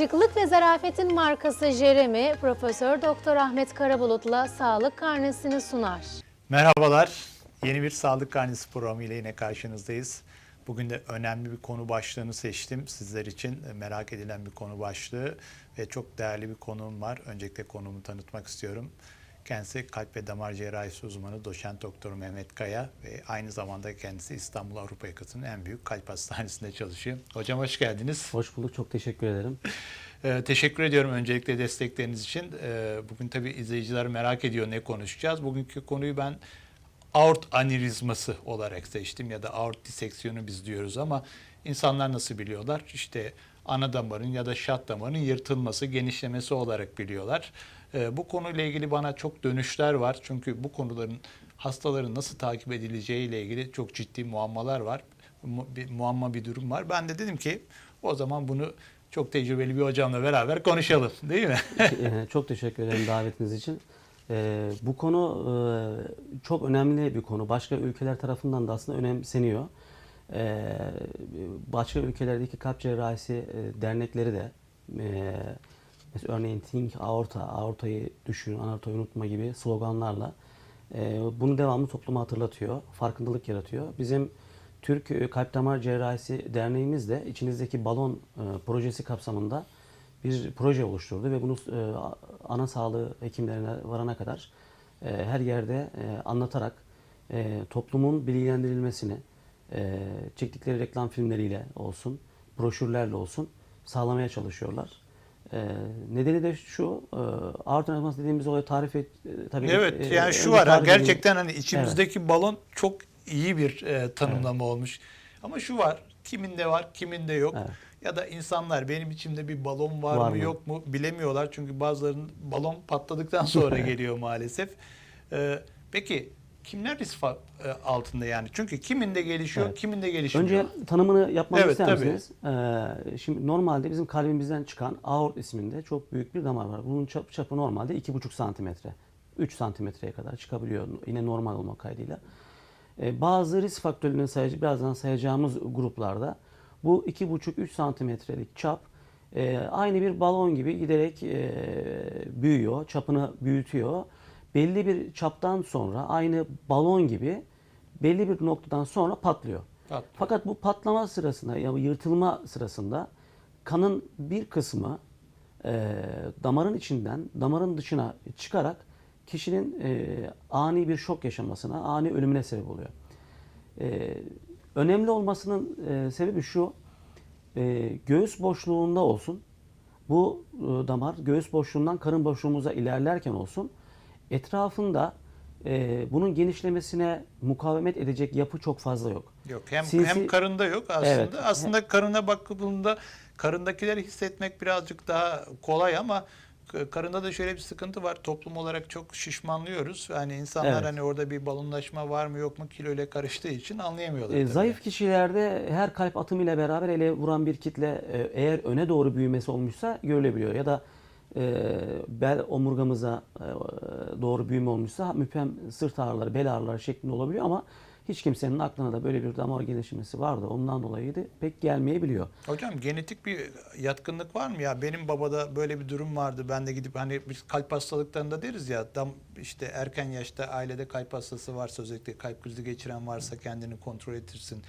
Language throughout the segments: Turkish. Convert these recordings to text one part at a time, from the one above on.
Şıklık ve zarafetin markası Jeremy, Profesör Doktor Ahmet Karabulut'la sağlık karnesini sunar. Merhabalar. Yeni bir Sağlık Karnesi programı ile yine karşınızdayız. Bugün de önemli bir konu başlığını seçtim. Sizler için merak edilen bir konu başlığı ve çok değerli bir konuğum var. Öncelikle konuğumu tanıtmak istiyorum. Kendisi kalp ve damar cerrahisi uzmanı doçent doktor Mehmet Kaya ve aynı zamanda kendisi İstanbul Avrupa Yakası'nın en büyük kalp hastanesinde çalışıyor. Hocam hoş geldiniz. Hoş bulduk. Çok teşekkür ederim. Ee, teşekkür ediyorum öncelikle destekleriniz için. Ee, bugün tabii izleyiciler merak ediyor ne konuşacağız. Bugünkü konuyu ben aort anevrizması olarak seçtim ya da aort diseksiyonu biz diyoruz ama insanlar nasıl biliyorlar? İşte ana damarın ya da şat damarın yırtılması, genişlemesi olarak biliyorlar. Ee, bu konuyla ilgili bana çok dönüşler var. Çünkü bu konuların hastaların nasıl takip edileceği ile ilgili çok ciddi muammalar var. Mu- bir, muamma bir durum var. Ben de dedim ki o zaman bunu çok tecrübeli bir hocamla beraber konuşalım değil mi? Ee, çok teşekkür ederim davetiniz için. Ee, bu konu e, çok önemli bir konu. Başka ülkeler tarafından da aslında önemseniyor. Ee, başka ülkelerdeki kalp cerrahisi e, dernekleri de e, mesela örneğin Think Aorta, aortayı düşün, aortayı unutma gibi sloganlarla e, bunu devamlı topluma hatırlatıyor, farkındalık yaratıyor. Bizim Türk Kalp Damar Cerrahisi Derneğimiz de içinizdeki balon projesi kapsamında bir proje oluşturdu ve bunu ana sağlığı hekimlerine varana kadar her yerde anlatarak toplumun bilgilendirilmesini e, çektikleri reklam filmleriyle olsun, broşürlerle olsun sağlamaya çalışıyorlar. E, nedeni de şu, e, aort anevrizması dediğimiz olayı tarif et, e, tabii Evet e, yani şu var ha, gerçekten hani içimizdeki balon çok iyi bir e, tanımlama olmuş. Ama şu var kiminde var kiminde yok. Evet. Ya da insanlar benim içimde bir balon var, Var mı mı? yok mu bilemiyorlar. Çünkü bazılarının balon patladıktan sonra geliyor maalesef. E, peki kimler risk e, altında yani? Çünkü kiminde gelişiyor Evet. kiminde gelişmiyor. Önce tanımını yapmamı Evet, ister tabii. misiniz? Ee, şimdi normalde bizim kalbimizden çıkan aort isminde çok büyük bir damar var. Bunun çap, çapı normalde 2,5 santimetre. 3 santimetreye kadar çıkabiliyor yine normal olma kaydıyla. Ee, bazı risk faktörlerini sayacağız, birazdan sayacağımız gruplarda bu 2,5-3 santimetrelik çap e, aynı bir balon gibi giderek e, büyüyor, çapını büyütüyor. Belli bir çaptan sonra aynı balon gibi belli bir noktadan sonra patlıyor. Patlıyor. Fakat bu patlama sırasında ya yırtılma sırasında kanın bir kısmı e, damarın içinden damarın dışına çıkarak kişinin e, ani bir şok yaşamasına, ani ölümüne sebep oluyor. E, önemli olmasının e, sebebi şu, e, göğüs boşluğunda olsun, bu e, damar göğüs boşluğundan karın boşluğumuza ilerlerken olsun, etrafında e, bunun genişlemesine mukavemet edecek yapı çok fazla yok. Yok hem Sinsi- hem karında yok aslında. Evet. Aslında karına bakıldığında karındakileri hissetmek birazcık daha kolay ama karında da şöyle bir sıkıntı var. Toplum olarak çok şişmanlıyoruz. Yani insanlar Evet. hani orada bir balonlaşma var mı yok mu kilo ile karıştığı için anlayamıyorlar. E, zayıf kişilerde her kalp atımı ile beraber ele vuran bir kitle e, eğer öne doğru büyümesi olmuşsa görülebiliyor. Ya da bel omurgamıza e, doğru büyüme olmuşsa müphem sırt ağrıları, bel ağrıları şeklinde olabiliyor ama hiç kimsenin aklına da böyle bir damar genişlemesi vardı. Ondan dolayı da pek gelmeyebiliyor. Hocam genetik bir yatkınlık var mı ya? Benim babada böyle bir durum vardı. Ben de gidip hani biz kalp hastalıklarında deriz ya dam işte erken yaşta ailede kalp hastası varsa özellikle kalp krizi geçiren varsa kendini kontrol ettirsin.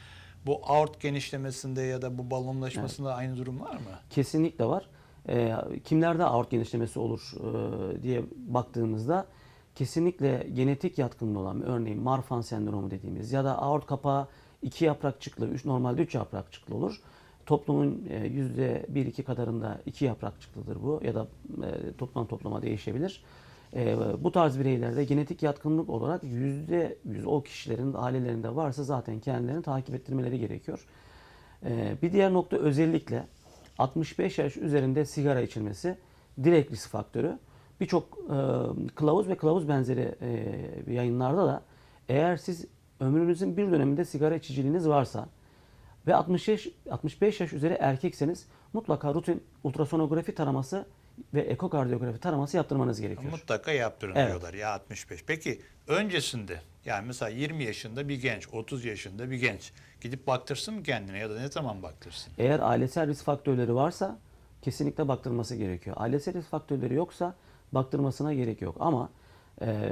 Bu aort genişlemesinde ya da bu balonlaşmasında aynı durum var mı? Kesinlikle var. E, kimlerde aort genişlemesi olur e, diye baktığımızda kesinlikle genetik yatkınlığı olan örneğin Marfan sendromu dediğimiz ya da aort kapağı iki yaprakçıklı, üç, normalde üç yaprakçıklı olur. Toplumun e, yüzde bir iki kadarında iki yaprakçıklıdır bu ya da e, toplam toplama değişebilir. E, bu tarz bireylerde genetik yatkınlık olarak yüzde yüz o kişilerin ailelerinde varsa zaten kendilerini takip ettirmeleri gerekiyor. Ee, bir diğer nokta özellikle 65 yaş üzerinde sigara içilmesi direkt risk faktörü. Birçok e, kılavuz ve kılavuz benzeri e, yayınlarda da eğer siz ömrünüzün bir döneminde sigara içiciliğiniz varsa ve 65 65 yaş üzeri erkekseniz mutlaka rutin ultrasonografi taraması ve ekokardiyografi taraması yaptırmanız gerekiyor. Mutlaka yaptırın Evet. diyorlar ya 65. Peki öncesinde yani mesela 20 yaşında bir genç, 30 yaşında bir genç gidip baktırsın mı kendine ya da ne zaman baktırsın? Eğer ailesel risk faktörleri varsa kesinlikle baktırması gerekiyor. Ailesel risk faktörleri yoksa baktırmasına gerek yok. Ama e,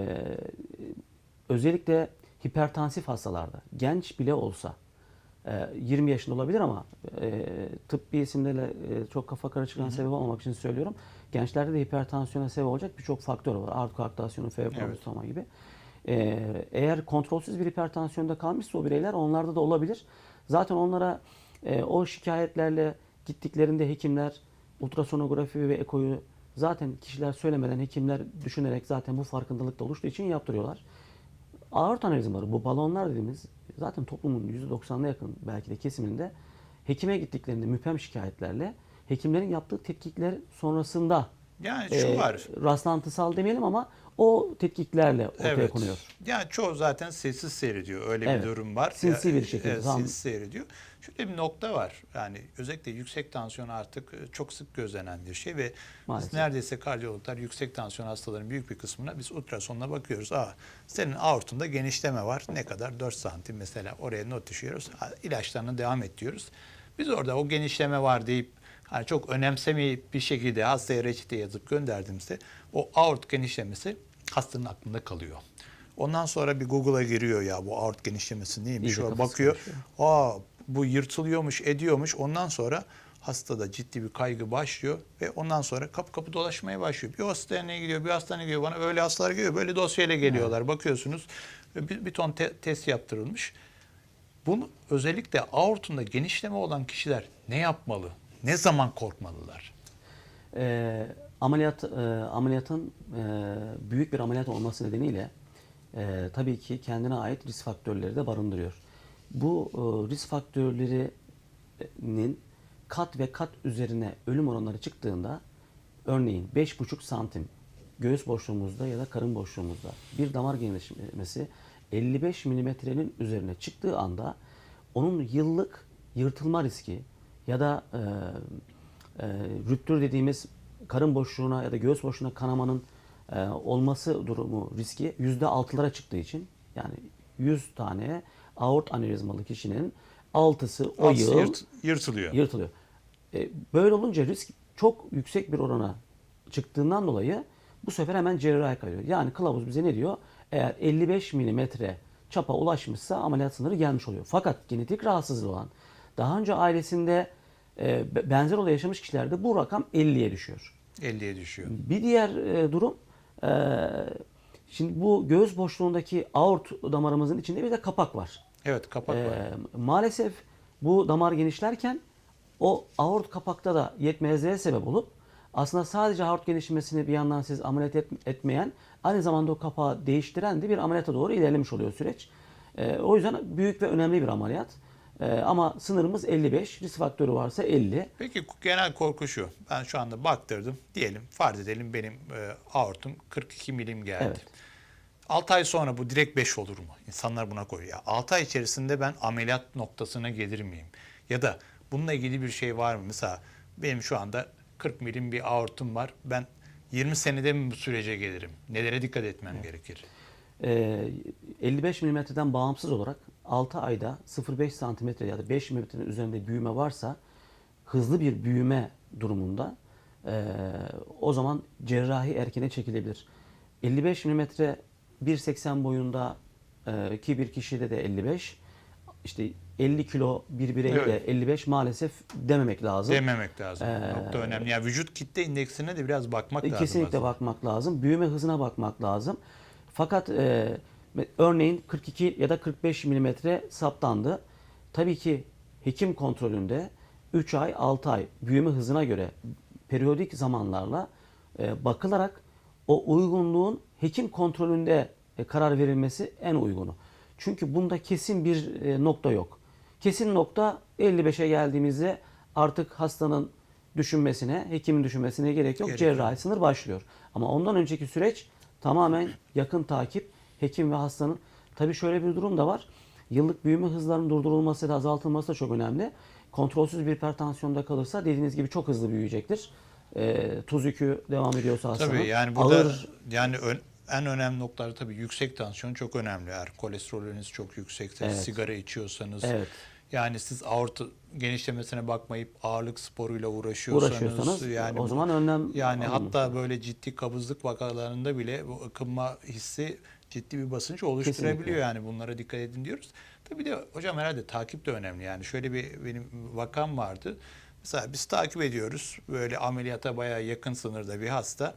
özellikle hipertansif hastalarda genç bile olsa 20 yaşında olabilir ama e, tıbbi isimlerle e, çok kafa karışıklığına sebep olmamak için söylüyorum. Gençlerde de hipertansiyona sebep olacak birçok faktör var. Art koaktasyonu, febroblastoma gibi. E, eğer kontrolsüz bir hipertansiyonda kalmışsa o bireyler onlarda da olabilir. Zaten onlara e, o şikayetlerle gittiklerinde hekimler ultrasonografi ve ekoyu zaten kişiler söylemeden hekimler düşünerek zaten bu farkındalık da oluştuğu için yaptırıyorlar. Aort anevrizmaları, bu balonlar dediğimiz zaten toplumun %90'ına yakın belki de kesiminde hekime gittiklerinde müphem şikayetlerle hekimlerin yaptığı tetkikler sonrasında Yani şu e, var. rastlantısal demeyelim ama o tetkiklerle ortaya Evet. konuyor. Yani çoğu zaten sessiz seyrediyor. Öyle Evet. bir durum var. Sinsi bir şekilde, e. Sinsi seyrediyor. Şöyle bir nokta var. Yani özellikle yüksek tansiyon artık e, çok sık gözlenen bir şey ve Maalesef. biz neredeyse kardiyologlar yüksek tansiyon hastaların büyük bir kısmına biz ultrasonla bakıyoruz. Aa, senin aortunda genişleme var. Ne kadar? 4 santim mesela. Oraya not düşüyoruz. İlaçlarına devam et diyoruz. Biz orada o genişleme var deyip hani çok önemsemeyip bir şekilde hastaya reçete yazıp gönderdiğimizde o aort genişlemesi hastanın aklında kalıyor. Ondan sonra bir Google'a giriyor ya bu aort genişlemesi neymiş? İyice O bakıyor. Aa bu yırtılıyormuş, ediyormuş. Ondan sonra hastada ciddi bir kaygı başlıyor ve ondan sonra kapı kapı dolaşmaya başlıyor. Bir hastaneye gidiyor, bir hastaneye gidiyor. Bana öyle hastalar geliyor. Böyle dosyayla geliyorlar. Bakıyorsunuz bir, bir ton te- test yaptırılmış. Bunu özellikle aortunda genişleme olan kişiler ne yapmalı? Ne zaman korkmalılar? E, ameliyat e, ameliyatın e, büyük bir ameliyat olması nedeniyle e, tabii ki kendine ait risk faktörleri de barındırıyor. Bu e, risk faktörlerinin kat ve kat üzerine ölüm oranları çıktığında örneğin 5,5 santim göğüs boşluğumuzda ya da karın boşluğumuzda bir damar genişlemesi 55 milimetrenin üzerine çıktığı anda onun yıllık yırtılma riski ya da e, e, rüptür dediğimiz karın boşluğuna ya da göğüs boşluğuna kanamanın e, olması durumu riski %6'lara çıktığı için yani 100 tane aort anevrizmalı kişinin 6'sı o Altısı yıl yırt- yırtılıyor. yırtılıyor. E, böyle olunca risk çok yüksek bir orana çıktığından dolayı bu sefer hemen cerrahi kayıyor. Yani kılavuz bize ne diyor? Eğer 55 milimetre çapa ulaşmışsa ameliyat sınırı gelmiş oluyor. Fakat genetik rahatsızlığı olan daha önce ailesinde benzer olay yaşamış kişilerde bu rakam 50'ye düşüyor. 50'ye düşüyor. Bir diğer e, durum e, şimdi bu göğüs boşluğundaki aort damarımızın içinde bir de kapak var. Evet kapak var. Ee, maalesef bu damar genişlerken o aort kapakta da yetmezliğe sebep olup aslında sadece aort genişlemesini bir yandan siz ameliyat et- etmeyen aynı zamanda o kapağı değiştiren de bir ameliyata doğru ilerlemiş oluyor süreç. Ee, o yüzden büyük ve önemli bir ameliyat. Ee, ama sınırımız 55, risk faktörü varsa 50. Peki genel korku şu. Ben şu anda baktırdım. Diyelim farz edelim benim e, aortum 42 milim geldi. Evet. 6 ay sonra bu direkt 5 olur mu? İnsanlar buna koyuyor. Ya 6 ay içerisinde ben ameliyat noktasına gelir miyim? Ya da bununla ilgili bir şey var mı? Mesela benim şu anda 40 milim bir aortum var. Ben 20 senede mi bu sürece gelirim? Nelere dikkat etmem gerekir? Ee, 55 milimetreden bağımsız olarak 6 ayda 0,5 santimetre ya da 5 milimetrenin üzerinde büyüme varsa hızlı bir büyüme durumunda ee, o zaman cerrahi erkene çekilebilir. 55 milimetre 1.80 boyunda e, ki bir kişide de 55 işte 50 kilo bir bireyde Evet. 55 maalesef dememek lazım. Dememek lazım. Ee, Nokta önemli. Yani vücut kitle indeksine de biraz bakmak E, lazım. Kesinlikle bakmak lazım. Büyüme hızına bakmak lazım. Fakat e, örneğin 42 ya da 45 milimetre saptandı. Tabii ki hekim kontrolünde 3 ay 6 ay büyüme hızına göre periyodik zamanlarla e, bakılarak o uygunluğun hekim kontrolünde e, karar verilmesi en uygunu. Çünkü bunda kesin bir e, nokta yok. Kesin nokta 55'e geldiğimizde artık hastanın düşünmesine, hekimin düşünmesine gerek yok. Gerek. Cerrahi sınır başlıyor. Ama ondan önceki süreç tamamen yakın takip, hekim ve hastanın. Tabii şöyle bir durum da var. Yıllık büyüme hızlarının durdurulması da azaltılması da çok önemli. Kontrolsüz bir hipertansiyonda kalırsa dediğiniz gibi çok hızlı büyüyecektir. E, tuz yükü devam ediyorsa hastanın. Tabii yani burada ağır yani ön- en önemli noktalar tabii yüksek tansiyon çok önemli. Eğer kolesterolünüz çok yüksekse, Evet. sigara içiyorsanız Evet. Yani siz aorta genişlemesine bakmayıp ağırlık sporuyla uğraşıyorsanız, Uğraşıyorsanız yani o zaman önlem yani alınması hatta böyle ciddi kabızlık vakalarında bile bu ıkınma hissi ciddi bir basınç oluşturabiliyor. Kesinlikle. Yani bunlara dikkat edin diyoruz. Tabii de hocam herhalde takip de önemli. Yani şöyle bir benim vakam vardı. Mesela biz takip ediyoruz. Böyle ameliyata bayağı yakın sınırda bir hasta.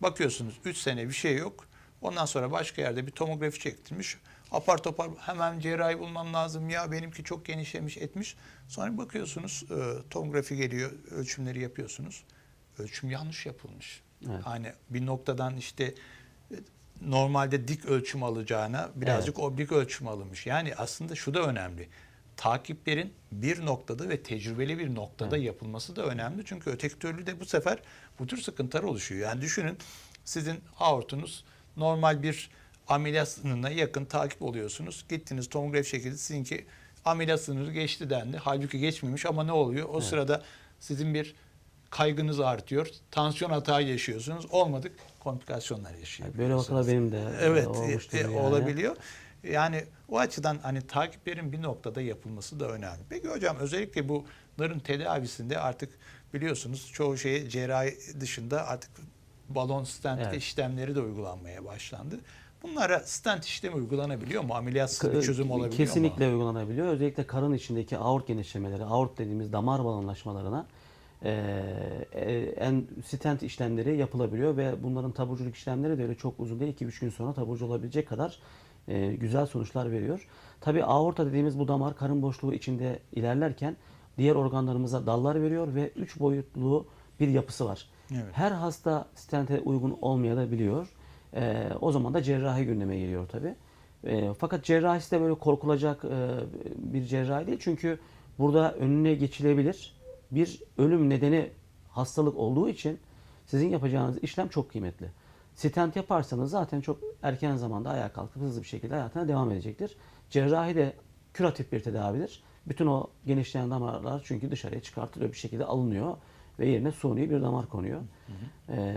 Bakıyorsunuz 3 sene bir şey yok. Ondan sonra başka yerde bir tomografi çektirmiş. Apar topar hemen cerrahi bulmam lazım ya benimki çok genişlemiş etmiş. Sonra bakıyorsunuz e, tomografi geliyor ölçümleri yapıyorsunuz. Ölçüm yanlış yapılmış. Evet. Hani bir noktadan işte normalde dik ölçüm alacağına birazcık oblik ölçüm alınmış. Yani aslında şu da önemli. Takiplerin bir noktada ve tecrübeli bir noktada yapılması da önemli. Çünkü öteki türlü de bu sefer bu tür sıkıntılar oluşuyor. Yani düşünün sizin aortunuz normal bir ameliyat sınırına yakın takip oluyorsunuz. Gittiniz tomografi şekilde sizinki ameliyat sınırı geçti dendi. Halbuki geçmemiş ama ne oluyor? O sırada sizin bir kaygınız artıyor. Tansiyon hata yaşıyorsunuz. Olmadık komplikasyonlar yaşıyorsunuz. Böyle vakalar benim de e, Evet, olmuştur e, yani. olabiliyor. Yani o açıdan hani takiplerin bir noktada yapılması da önemli. Peki hocam özellikle bunların tedavisinde artık biliyorsunuz çoğu şeye cerrahi dışında artık balon stent Evet. işlemleri de uygulanmaya başlandı. Bunlara stent işlemi uygulanabiliyor mu? Ameliyatsız bir çözüm olabiliyor Kesinlikle mu? uygulanabiliyor. Özellikle karın içindeki aort genişlemeleri, aort dediğimiz damar balonlaşmalarına e, e, en stent işlemleri yapılabiliyor ve bunların taburculuk işlemleri de öyle çok uzun değil. 2-3 gün sonra taburcu olabilecek kadar e, güzel sonuçlar veriyor. Tabi aorta dediğimiz bu damar karın boşluğu içinde ilerlerken diğer organlarımıza dallar veriyor ve 3 boyutlu bir yapısı var. Evet. Her hasta stente uygun olmayabiliyor. E, o zaman da cerrahi gündeme geliyor tabi. E, fakat cerrahisi de böyle korkulacak e, bir cerrahi değil. Çünkü burada önüne geçilebilir bir ölüm nedeni hastalık olduğu için sizin yapacağınız işlem çok kıymetli. Stent yaparsanız zaten çok erken zamanda ayağa kalkıp hızlı bir şekilde hayatına devam edecektir. Cerrahi de küratif bir tedavidir. Bütün o genişleyen damarlar çünkü dışarıya çıkartılıyor bir şekilde alınıyor ve yerine suni bir damar konuyor. Ee,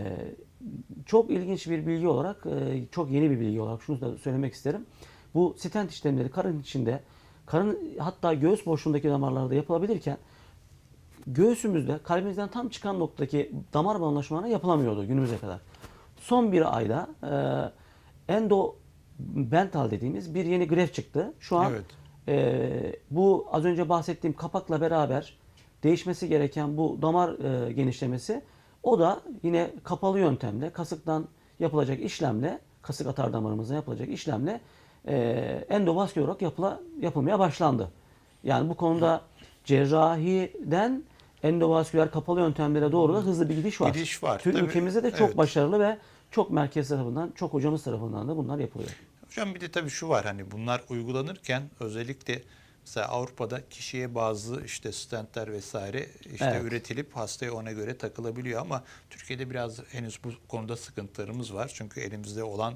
çok ilginç bir bilgi olarak, e, çok yeni bir bilgi olarak şunu da söylemek isterim. Bu stent işlemleri karın içinde, karın hatta göğüs boşluğundaki damarlarda yapılabilirken göğsümüzde kalbimizden tam çıkan noktadaki damar balonlaşmaları yapılamıyordu günümüze kadar. Son bir ayda e, endobental dediğimiz bir yeni gref çıktı. Şu an Evet. e, bu az önce bahsettiğim kapakla beraber değişmesi gereken bu damar e, genişlemesi o da yine kapalı yöntemle kasıktan yapılacak işlemle kasık atar damarımızdan yapılacak işlemle e, endovasküler olarak yapıla, yapılmaya başlandı. Yani bu konuda cerrahiden endovasküler kapalı yöntemlere doğru da hızlı bir gidiş var. Gidiş var, Tüm tabii. ülkemizde de çok Evet. başarılı ve çok merkez tarafından, çok hocamız tarafından da bunlar yapılıyor. Hocam bir de tabii şu var hani bunlar uygulanırken özellikle mesela Avrupa'da kişiye bazı işte stentler vesaire işte Evet. üretilip hastaya ona göre takılabiliyor ama Türkiye'de biraz henüz bu konuda sıkıntılarımız var. Çünkü elimizde olan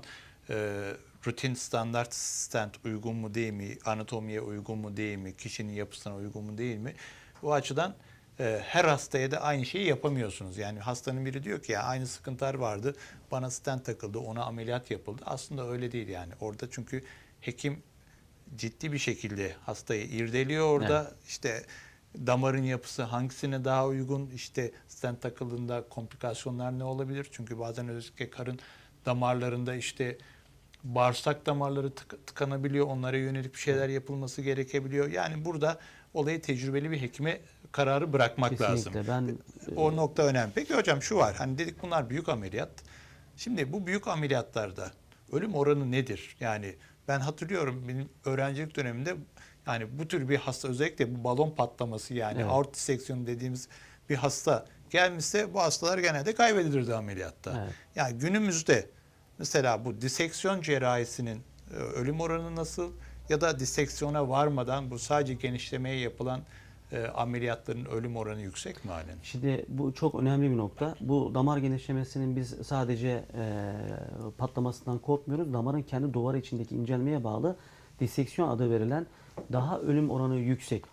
e, rutin standart stent uygun mu değil mi, anatomiye uygun mu değil mi, kişinin yapısına uygun mu değil mi? Bu açıdan her hastaya da aynı şeyi yapamıyorsunuz. Yani hastanın biri diyor ki ya aynı sıkıntılar vardı. Bana stent takıldı, ona ameliyat yapıldı. Aslında öyle değil yani. Orada çünkü hekim ciddi bir şekilde hastayı irdeliyor orada. İşte damarın yapısı hangisine daha uygun? İşte stent takıldığında komplikasyonlar ne olabilir? Çünkü bazen özellikle karın damarlarında işte bağırsak damarları tık- tıkanabiliyor. Onlara yönelik bir şeyler yapılması gerekebiliyor. Yani burada olayı tecrübeli bir hekime kararı bırakmak lazım. Kesinlikle. Ben O nokta önemli. Peki hocam şu var. Hani dedik bunlar büyük ameliyat. Şimdi bu büyük ameliyatlarda ölüm oranı nedir? Yani ben hatırlıyorum benim öğrencilik döneminde yani bu tür bir hasta özellikle bu balon patlaması yani Evet. aort diseksiyonu dediğimiz bir hasta gelmişse bu hastalar genelde kaybedilirdi ameliyatta. Evet. Yani günümüzde mesela bu diseksiyon cerrahisinin e, ölüm oranı nasıl ya da diseksiyona varmadan bu sadece genişlemeye yapılan e, ameliyatların ölüm oranı yüksek mi halen? Şimdi bu çok önemli bir nokta. Bu damar genişlemesinin biz sadece e, patlamasından korkmuyoruz. Damarın kendi duvarı içindeki incelmeye bağlı diseksiyon adı verilen daha ölüm oranı yüksek.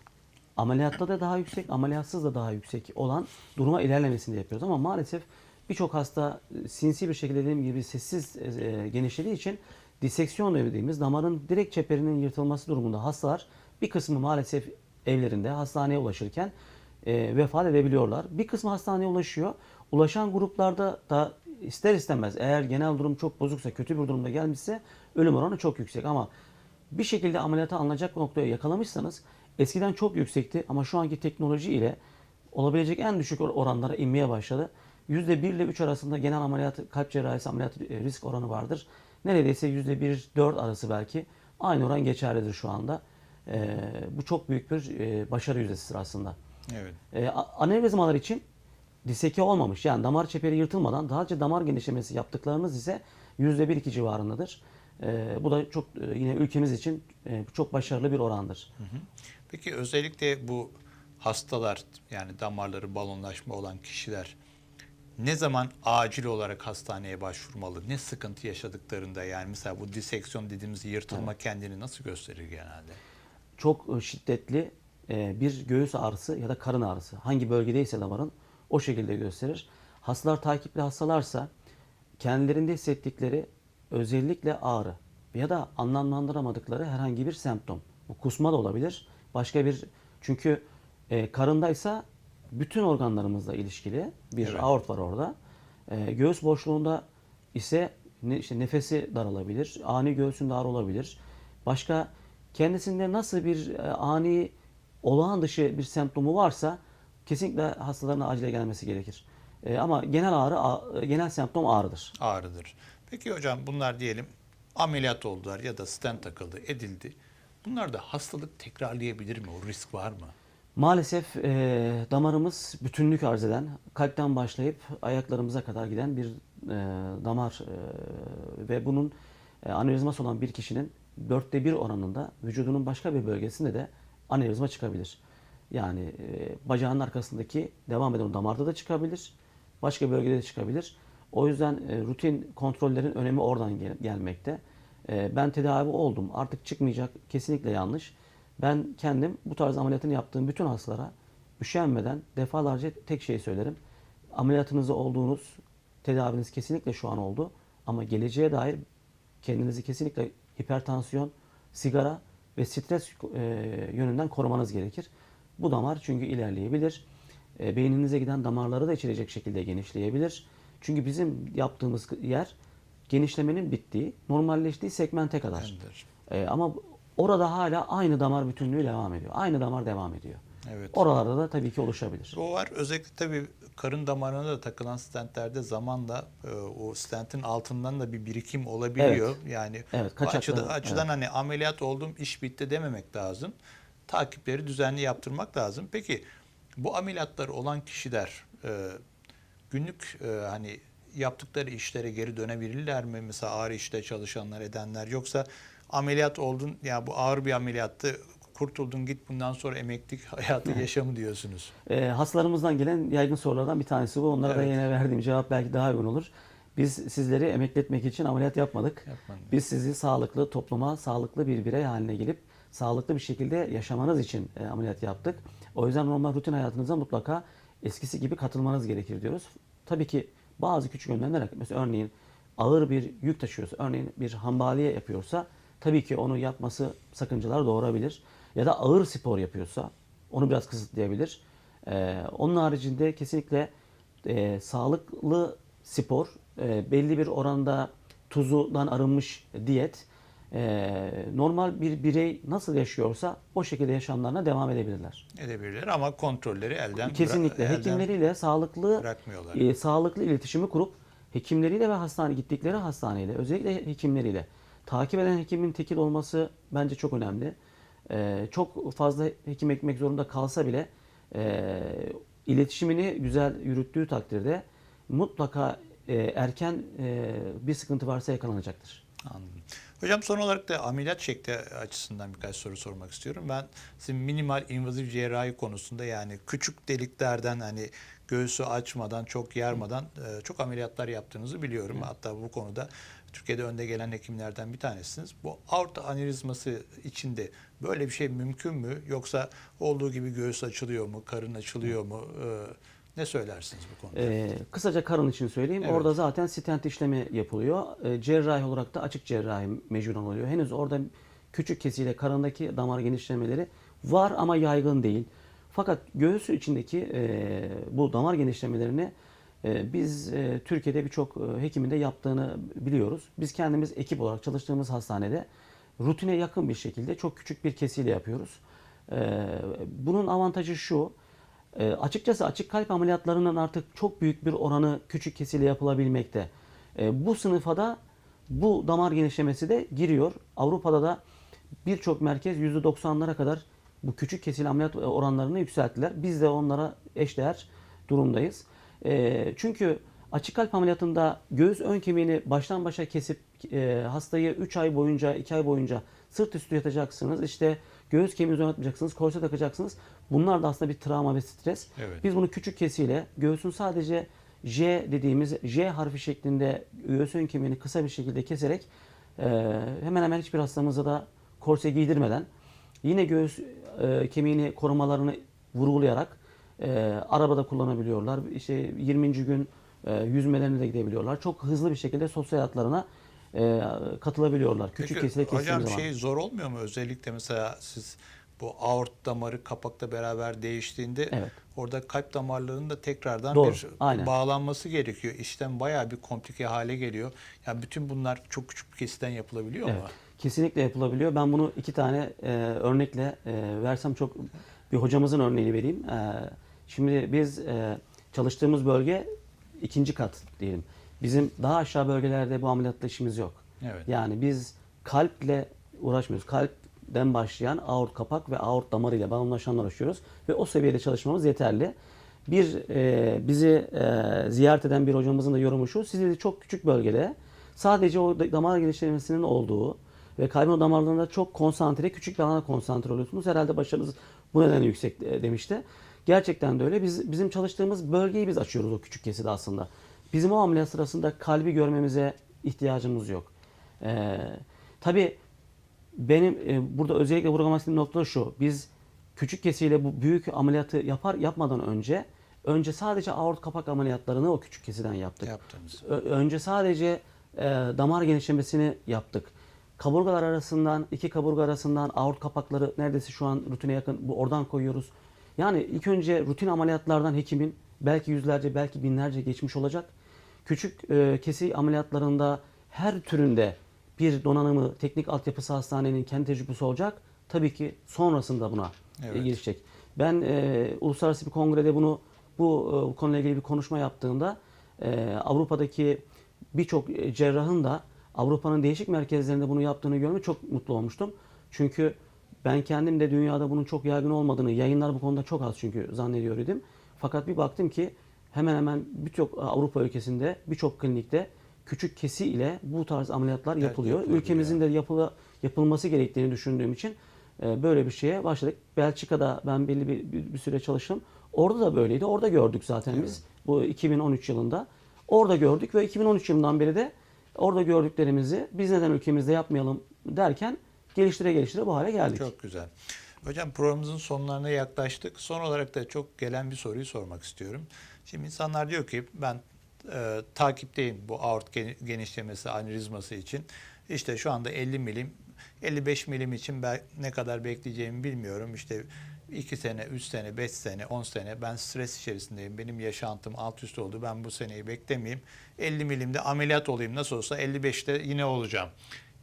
Ameliyatta da daha yüksek, ameliyatsız da daha yüksek olan duruma ilerlemesini yapıyoruz. Ama maalesef birçok hasta e, sinsi bir şekilde dediğim gibi sessiz e, genişlediği için diseksiyon dediğimiz damarın direkt çeperinin yırtılması durumunda hastalar bir kısmı maalesef evlerinde hastaneye ulaşırken e, vefat edebiliyorlar. Bir kısmı hastaneye ulaşıyor. Ulaşan gruplarda da ister istemez eğer genel durum çok bozuksa, kötü bir durumda gelmişse ölüm oranı çok yüksek ama bir şekilde ameliyata alınacak noktaya yakalamışsanız eskiden çok yüksekti ama şu anki teknoloji ile olabilecek en düşük or- oranlara inmeye başladı. %1 ile 3 arasında genel ameliyat, kalp cerrahisi ameliyat e, risk oranı vardır. Neredeyse %1-4 arası belki. Aynı oran geçerlidir şu anda. Ee, bu çok büyük bir e, başarı yüzdesidir aslında. Evet. E, anevrizmalar için diseke olmamış yani damar çeperi yırtılmadan daha önce damar genişlemesi yaptıklarınız ise %1-2 civarındadır. E, bu da çok e, yine ülkemiz için e, çok başarılı bir orandır. Peki özellikle bu hastalar yani damarları balonlaşma olan kişiler ne zaman acil olarak hastaneye başvurmalı? Ne sıkıntı yaşadıklarında yani mesela bu diseksiyon dediğimiz yırtılma kendini nasıl gösterir genelde? Çok e, şiddetli e, bir göğüs ağrısı ya da karın ağrısı hangi bölgedeyse damarın o şekilde gösterir. Hastalar takipli hastalarsa kendilerinde hissettikleri özellikle ağrı ya da anlamlandıramadıkları herhangi bir semptom. Bu kusma da olabilir. Başka bir çünkü e, karındaysa bütün organlarımızla ilişkili bir Evet. aort var orada. E, göğüs boşluğunda ise ne, işte nefesi daralabilir, ani göğsünde ağrı olabilir. Başka kendisinde nasıl bir e, ani olağan dışı bir semptomu varsa kesinlikle hastaların acile gelmesi gerekir. E, ama genel ağrı, genel semptom ağrıdır. Ağrıdır. Peki hocam bunlar diyelim ameliyat oldular ya da stent takıldı, edildi. Bunlarda hastalık tekrarlayabilir mi? O risk var mı? Maalesef e, damarımız bütünlük arz eden, kalpten başlayıp ayaklarımıza kadar giden bir e, damar e, ve bunun e, anevrizması olan bir kişinin dörtte bir oranında vücudunun başka bir bölgesinde de anevrizma çıkabilir. Yani e, bacağın arkasındaki devam eden damarda da çıkabilir, başka bölgede de çıkabilir. O yüzden e, rutin kontrollerin önemi oradan gel- gelmekte. E, ben tedavi oldum, artık çıkmayacak, kesinlikle yanlış. Ben kendim bu tarz ameliyatını yaptığım bütün hastalara üşenmeden defalarca tek şey söylerim. Ameliyatınızda olduğunuz tedaviniz kesinlikle şu an oldu ama geleceğe dair kendinizi kesinlikle hipertansiyon, sigara ve stres e, yönünden korumanız gerekir. Bu damar çünkü ilerleyebilir. E, beyninize giden damarları da içerecek şekilde genişleyebilir. Çünkü bizim yaptığımız yer genişlemenin bittiği, normalleştiği segmente kadar. Ee, ama orada hala aynı damar bütünlüğü devam ediyor. Aynı damar devam ediyor. Evet. Oralarda da tabii ki oluşabilir. O var. Özellikle tabii karın damarına da takılan stentlerde zamanla e, o stentin altından da bir birikim olabiliyor. Yani Evet, bu kaçaklar, açıdan, evet. açıdan hani ameliyat oldum iş bitti dememek lazım. Takipleri düzenli yaptırmak lazım. Peki bu ameliyatlar olan kişiler e, günlük e, hani yaptıkları işlere geri dönebilirler mi? Mesela ağır işte çalışanlar edenler yoksa ameliyat oldun ya bu ağır bir ameliyattı kurtuldun git bundan sonra emeklilik hayatı yaşamı diyorsunuz. Ee, hastalarımızdan gelen yaygın sorulardan bir tanesi bu. Onlara da Evet. yine verdiğim cevap belki daha uygun olur. Biz sizleri emekletmek için ameliyat yapmadık. Yapmadık. Biz sizi sağlıklı topluma, sağlıklı bir birey haline gelip sağlıklı bir şekilde yaşamanız için e, ameliyat yaptık. O yüzden normal rutin hayatınıza mutlaka eskisi gibi katılmanız gerekir diyoruz. Tabii ki bazı küçük önlemler, mesela örneğin ağır bir yük taşıyorsa, örneğin bir hambaliye yapıyorsa tabii ki onu yapması sakıncalar doğurabilir. Ya da ağır spor yapıyorsa onu biraz kısıtlayabilir. Ee, onun haricinde kesinlikle e, sağlıklı spor, e, belli bir oranda tuzundan arınmış diyet, e, normal bir birey nasıl yaşıyorsa o şekilde yaşamlarına devam edebilirler. edebilirler ama kontrolleri elden Kesinlikle elden hekimleriyle sağlıklı e, sağlıklı iletişimi kurup hekimleriyle ve hastane gittikleri hastaneyle özellikle hekimleriyle takip eden hekimin tekil olması bence çok önemli. E, çok fazla hekim ekmek zorunda kalsa bile e, iletişimini güzel yürüttüğü takdirde mutlaka e, erken e, bir sıkıntı varsa yakalanacaktır. Anladım. Hocam son olarak da ameliyat şekli açısından birkaç soru sormak istiyorum. Ben sizin minimal invaziv cerrahi konusunda yani küçük deliklerden hani göğsü açmadan, çok yarmadan e, çok ameliyatlar yaptığınızı biliyorum. Hatta bu konuda Türkiye'de önde gelen hekimlerden bir tanesiniz. Bu aorta anevrizması içinde böyle bir şey mümkün mü? Yoksa olduğu gibi göğüs açılıyor mu, karın açılıyor mu? E, ne söylersiniz bu konuda? Ee, kısaca karın için söyleyeyim. Evet. Orada zaten stent işlemi yapılıyor. Ee, cerrahi olarak da açık cerrahi mecburen oluyor. Henüz orada küçük kesiyle karındaki damar genişlemeleri Var ama yaygın değil. Fakat göğüs içindeki e, bu damar genişlemelerini biz e, Türkiye'de birçok e, hekimin de yaptığını biliyoruz. Biz kendimiz ekip olarak çalıştığımız hastanede rutine yakın bir şekilde çok küçük bir kesiyle yapıyoruz. E, bunun avantajı şu, e, açıkçası açık kalp ameliyatlarının artık çok büyük bir oranı küçük kesiyle yapılabilmekte. E, bu sınıfa da bu damar genişlemesi de giriyor. Avrupa'da da birçok merkez %90'lara kadar bu küçük kesili ameliyat oranlarını yükselttiler. Biz de onlara eşdeğer durumdayız. E, çünkü açık kalp ameliyatında göğüs ön kemiğini baştan başa kesip e, hastayı 3 ay boyunca, 2 ay boyunca sırt üstü yatacaksınız. İşte göğüs kemiğinizi oynatmayacaksınız, korse takacaksınız. Bunlar da aslında bir travma ve stres. Evet. Biz bunu küçük kesiyle göğsün sadece J dediğimiz J harfi şeklinde göğüs ön kemiğini kısa bir şekilde keserek e, hemen hemen hiçbir hastamıza da korse giydirmeden yine göğüs e, kemiğini korumalarını vurgulayarak e, arabada kullanabiliyorlar. İşte 20. gün e, yüzmelerine de gidebiliyorlar. Çok hızlı bir şekilde sosyal hayatlarına e, katılabiliyorlar. Küçük Peki, kesile kestiğimiz hocam zaman. şey zor olmuyor mu? Özellikle mesela siz bu aort damarı kapakla beraber değiştiğinde Evet. orada kalp damarlarının da tekrardan Doğru, bir aynen. bağlanması gerekiyor. İşlem bayağı bir komplike hale geliyor. Yani bütün bunlar çok küçük bir kesiden yapılabiliyor Evet, mu? kesinlikle yapılabiliyor. Ben bunu iki tane e, örnekle e, versem çok bir hocamızın örneğini vereyim. E, şimdi biz e, çalıştığımız bölge ikinci kat diyelim. Bizim daha aşağı bölgelerde bu ameliyatla işimiz yok. Evet. Yani biz kalple uğraşmıyoruz. Kalpten başlayan aort kapak ve aort damarıyla bağımlaşanlar uğraşıyoruz ve o seviyede çalışmamız yeterli. Bir e, bizi e, ziyaret eden bir hocamızın da yorumu şu. Siz dedi çok küçük bölgede sadece o da- damar genişlemesinin olduğu ve kalbin o damarlarında çok konsantre, küçük bir alana konsantre oluyorsunuz. Herhalde başarınız bu nedenle yüksek e, demişti. Gerçekten de öyle. Biz bizim çalıştığımız bölgeyi biz açıyoruz o küçük keside aslında. Bizim o ameliyat sırasında kalbi görmemize ihtiyacımız yok. Ee, tabii benim e, burada özellikle vurgulamak istediğim nokta şu. Biz küçük kesiyle bu büyük ameliyatı yapar yapmadan önce önce sadece aort kapak ameliyatlarını o küçük kesiden yaptık. Yaptınız. Ö- önce sadece e, damar genişlemesini yaptık. Kaburgalar arasından, iki kaburga arasından aort kapakları neredeyse şu an rutine yakın. Bu oradan koyuyoruz. Yani ilk önce rutin ameliyatlardan hekimin belki yüzlerce, belki binlerce geçmiş olacak. Küçük e, kesi ameliyatlarında her türünde bir donanımı, teknik altyapısı hastanenin kendi tecrübesi olacak. Tabii ki sonrasında buna e, Evet. girişecek. Ben e, uluslararası bir kongrede bunu bu e, konuyla ilgili bir konuşma yaptığımda e, Avrupa'daki birçok e, cerrahın da Avrupa'nın değişik merkezlerinde bunu yaptığını görme çok mutlu olmuştum. Çünkü ben kendim de dünyada bunun çok yaygın olmadığını, yayınlar bu konuda çok az çünkü zannediyor idim. Fakat bir baktım ki hemen hemen birçok Avrupa ülkesinde, birçok klinikte küçük kesi ile bu tarz ameliyatlar Evet, yapılıyor. Ülkemizin de yapıla, yapılması gerektiğini düşündüğüm için e, böyle bir şeye başladık. Belçika'da ben belli bir, bir, bir süre çalıştım. Orada da böyleydi. Orada gördük zaten biz. Bu 2013 yılında. Orada gördük ve 2013 yılından beri de orada gördüklerimizi biz neden ülkemizde yapmayalım derken geliştire geliştire bu hale geldik. Çok güzel. Hocam programımızın sonlarına yaklaştık. Son olarak da çok gelen bir soruyu sormak istiyorum. Şimdi insanlar diyor ki ben e, takipteyim bu aort gen- genişlemesi anevrizması için. İşte şu anda 50 milim, 55 milim için ben ne kadar bekleyeceğimi bilmiyorum. İşte 2 sene, 3 sene, 5 sene, 10 sene ben stres içerisindeyim. Benim yaşantım alt üst oldu. Ben bu seneyi beklemeyeyim. 50 milimde ameliyat olayım. Nasıl olsa 55'te yine olacağım.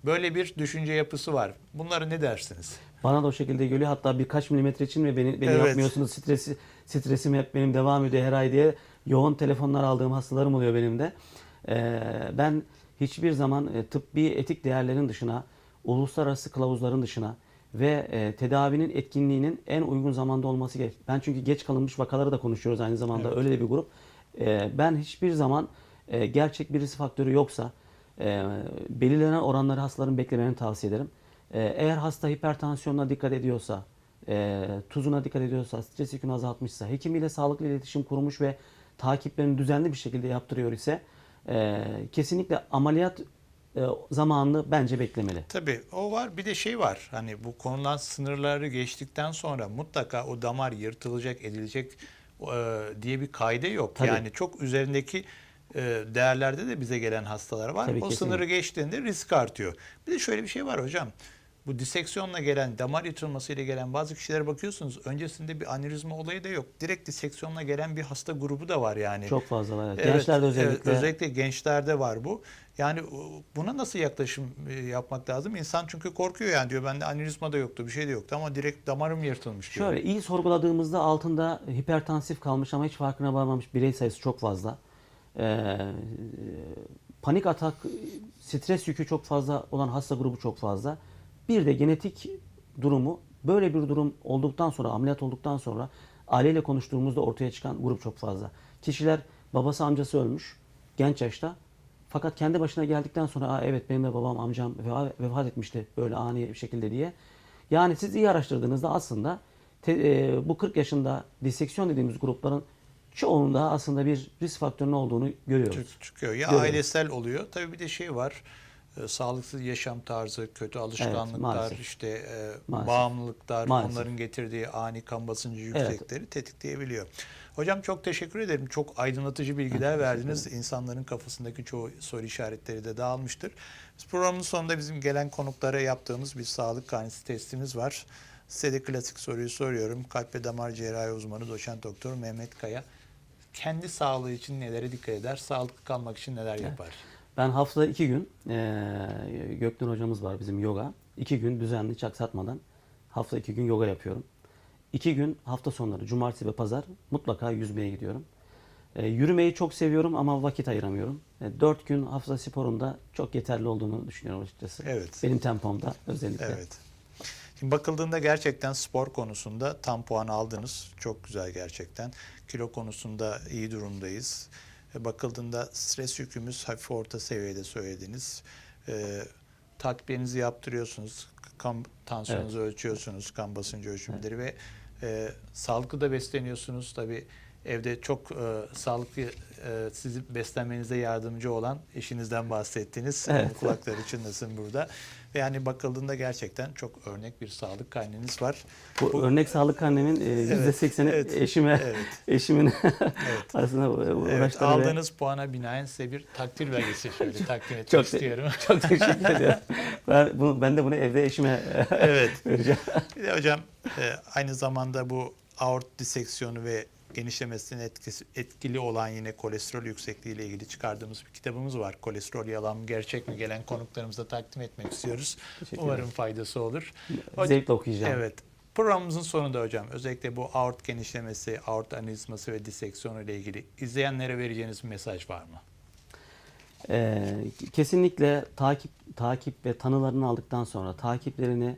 Böyle bir düşünce yapısı var. Bunlara ne dersiniz? Bana da o şekilde geliyor. Hatta birkaç milimetre için ve beni, beni Evet. yapmıyorsunuz stresi stresim hep benim devam ediyor her ay diye yoğun telefonlar aldığım hastalarım oluyor benim de. Ee, ben hiçbir zaman e, tıbbi etik değerlerin dışına, uluslararası kılavuzların dışına ve e, tedavinin etkinliğinin en uygun zamanda olması gerek. Ben çünkü geç kalınmış vakaları da konuşuyoruz aynı zamanda Evet. öyle de bir grup. Ee, ben hiçbir zaman e, gerçek bir risk faktörü yoksa e, belirlenen oranları hastaların beklemelerini tavsiye ederim. E, eğer hasta hipertansiyonuna dikkat ediyorsa, e, tuzuna dikkat ediyorsa, stres yükünü azaltmışsa, hekimiyle sağlıklı iletişim kurmuş ve takiplerini düzenli bir şekilde yaptırıyor ise e, kesinlikle ameliyat e, zamanını bence beklemeli. Tabii o var. Bir de şey var. Hani bu konulan sınırları geçtikten sonra mutlaka o damar yırtılacak, edilecek e, diye bir kaide yok. Tabii. Yani çok üzerindeki değerlerde de bize gelen hastalar var. Tabii, o kesinlikle. sınırı geçtiğinde risk artıyor. Bir de şöyle bir şey var hocam. Bu diseksiyonla gelen, damar yırtılması ile gelen bazı kişilere bakıyorsunuz öncesinde bir anevrizma olayı da yok. Direkt diseksiyonla gelen bir hasta grubu da var yani. Çok fazla var. evet. Evet, Gençlerde evet, özellikle. özellikle gençlerde var bu. Yani e, buna nasıl yaklaşım e, yapmak lazım? İnsan çünkü korkuyor yani diyor bende anevrizma da yoktu, bir şey de yoktu ama direkt damarım yırtılmış diyor. Şöyle iyi sorguladığımızda altında hipertansif kalmış ama hiç farkına varmamış birey sayısı çok fazla. Ee, panik atak, stres yükü çok fazla olan hasta grubu çok fazla. Bir de genetik durumu böyle bir durum olduktan sonra ameliyat olduktan sonra aileyle konuştuğumuzda ortaya çıkan grup çok fazla. Kişiler babası amcası ölmüş genç yaşta. Fakat kendi başına geldikten sonra evet benim de babam amcam vefat etmişti böyle ani bir şekilde diye. Yani siz iyi araştırdığınızda aslında te- e, bu 40 yaşında diseksiyon dediğimiz grupların çoğunda aslında bir risk faktörünün olduğunu görüyoruz. Çık- çıkıyor. Ya Görüyoruz. ailesel oluyor. Tabii bir de şey var. e, sağlıksız yaşam tarzı, kötü alışkanlıklar, maalesef. işte e, Maalesef. bağımlılıklar, Maalesef. onların getirdiği ani kan basıncı Evet. yüksekleri tetikleyebiliyor. Hocam çok teşekkür ederim. Çok aydınlatıcı bilgiler verdiniz. İnsanların kafasındaki çoğu soru işaretleri de dağılmıştır. Biz programın sonunda bizim gelen konuklara yaptığımız bir sağlık karnesi testimiz var. Size de klasik soruyu soruyorum. Kalp ve damar cerrahi uzmanı doçent doktor Mehmet Kaya kendi sağlığı için nelere dikkat eder? Sağlıklı kalmak için neler yapar? Ben haftada iki gün eee Gökten hocamız var bizim yoga. İki gün düzenli hiç aksatmadan hafta iki gün yoga yapıyorum. İki gün hafta sonları cumartesi ve pazar mutlaka yüzmeye gidiyorum. Eee, yürümeyi çok seviyorum ama vakit ayıramıyorum. E, dört gün hafta sporunda çok yeterli olduğunu düşünüyorum açıkçası. Evet. Benim tempomda özellikle. Evet. Şimdi bakıldığında gerçekten spor konusunda tam puan aldınız. Çok güzel gerçekten. Kilo konusunda iyi durumdayız. E, Bakıldığında stres yükümüz hafif orta seviyede söylediniz. E, takviyenizi yaptırıyorsunuz. Kan tansiyonunuzu ölçüyorsunuz. Kan basıncı ölçümleri ve e, sağlıklı da besleniyorsunuz. Tabii evde çok e, sağlıklı e, sizi beslenmenize yardımcı olan eşinizden bahsettiniz. Evet. Kulakları çınlasın burada. Ve yani bakıldığında gerçekten çok örnek bir sağlık kaynağınız var. Bu, örnek sağlık annemin yüzde sekseni evet, eşime, evet. eşimin arasında Evet, uğraşları ve- aldığınız puana binaen size bir takdir belgesi şöyle takdim etmek Çok istiyorum. Çok teşekkür ediyorum. Ben, bunu, ben de bunu evde eşime evet. vereceğim. Bir de hocam e, aynı zamanda bu aort diseksiyonu ve genişlemesinin etkisi, etkili olan yine kolesterol yüksekliği ile ilgili çıkardığımız bir kitabımız var. Kolesterol yalan mı gerçek mi gelen konuklarımıza takdim etmek istiyoruz. Umarım faydası olur. Hoc- Zevkle okuyacağım. Evet. Programımızın sonunda hocam özellikle bu aort genişlemesi, aort anevrizması ve diseksiyonu ile ilgili izleyenlere vereceğiniz bir mesaj var mı? Ee, kesinlikle takip takip ve tanılarını aldıktan sonra takiplerini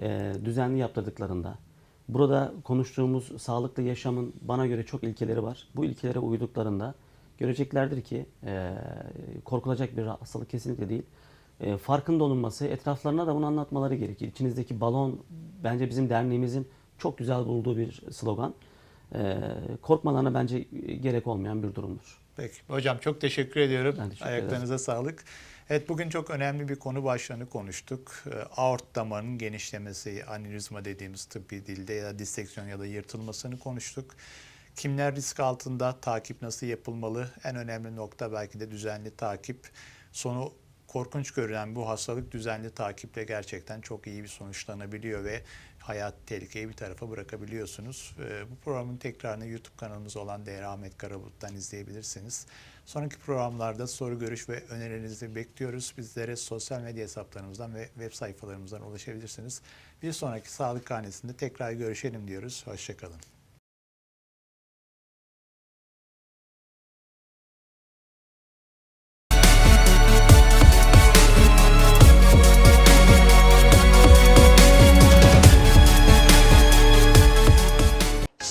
e, düzenli yaptırdıklarında burada konuştuğumuz sağlıklı yaşamın bana göre çok ilkeleri var. Bu ilkelere uyduklarında göreceklerdir ki e, korkulacak bir hastalık kesinlikle değil. E, farkında olunması, etraflarına da bunu anlatmaları gerekir. İçinizdeki balon bence bizim derneğimizin çok güzel bulduğu bir slogan. E, korkmalarına bence gerek olmayan bir durumdur. Peki. Hocam çok teşekkür ediyorum. Ben teşekkür Ayaklarınıza sağlık. Evet bugün çok önemli bir konu başlığını konuştuk. Ee, Aort damarının genişlemesi, anevrizma dediğimiz tıbbi dilde ya diseksiyon ya da yırtılmasını konuştuk. Kimler risk altında, takip nasıl yapılmalı? En önemli nokta belki de düzenli takip. Sonu korkunç görünen bu hastalık düzenli takiple gerçekten çok iyi bir sonuçlanabiliyor ve hayat tehlikeyi bir tarafa bırakabiliyorsunuz. Ee, Bu programın tekrarını YouTube kanalımız olan Değer Ahmet Karabut'tan izleyebilirsiniz. Sonraki programlarda soru, görüş ve önerilerinizi bekliyoruz. Bizlere sosyal medya hesaplarımızdan ve web sayfalarımızdan ulaşabilirsiniz. Bir sonraki Sağlık Hanesi'nde tekrar görüşelim diyoruz. Hoşçakalın.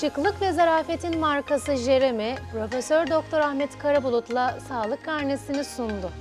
Şıklık ve zarafetin markası Jeremy, Profesör Doktor Ahmet Karabulut'la sağlık karnesini sundu.